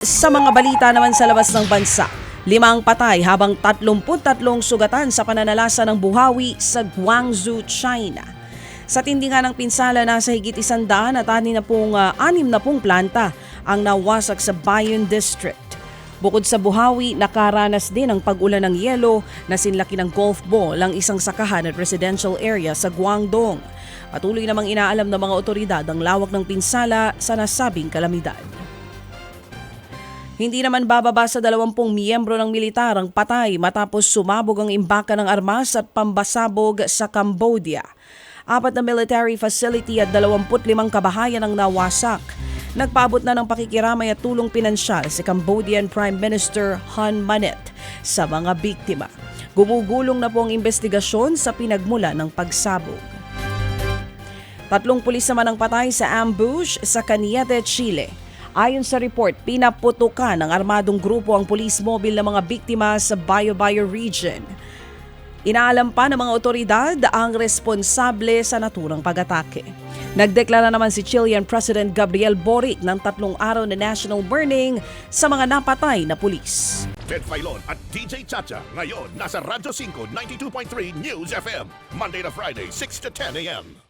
Sa mga balita naman sa labas ng bansa, limang patay habang 33 sugatan sa pananalasa ng buhawi sa Guangzhou, China. Sa tindingan ng pinsala, nasa higit isandaan at anim na pong, ah, anim na pong planta ang nawasak sa Bayon District. Bukod sa buhawi, nakaranas din ang pag-ulan ng yelo na sinlaki ng golf ball ang isang sakahan at residential area sa Guangdong. Patuloy namang inaalam ng mga otoridad ang lawak ng pinsala sa nasabing kalamidad. Hindi naman bababa sa 20 miyembro ng militar ang patay matapos sumabog ang imbaka ng armas at pambasabog sa Cambodia. Apat na military facility at 25 kabahayan ang nawasak. Nagpaabot na ng pakikiramay at tulong pinansyal si Cambodian Prime Minister Hun Manet sa mga biktima. Gumugulong na po ang investigasyon sa pinagmula ng pagsabog. Tatlong pulis naman ang patay sa ambush sa Cañete, Chile. Ayon sa report, pinaputukan ng armadong grupo ang police mobile ng mga biktima sa Bayo-Bayo region. Inaalam pa ng mga otoridad ang responsable sa naturang pag-atake. Nagdeklara naman si Chilean President Gabriel Boric ng tatlong araw na national burning sa mga napatay na pulis. Ted Filon at DJ Chacha. Ngayon, nasa Radyo 5, 92.3 News FM. Monday to Friday, 6 to 10 a.m.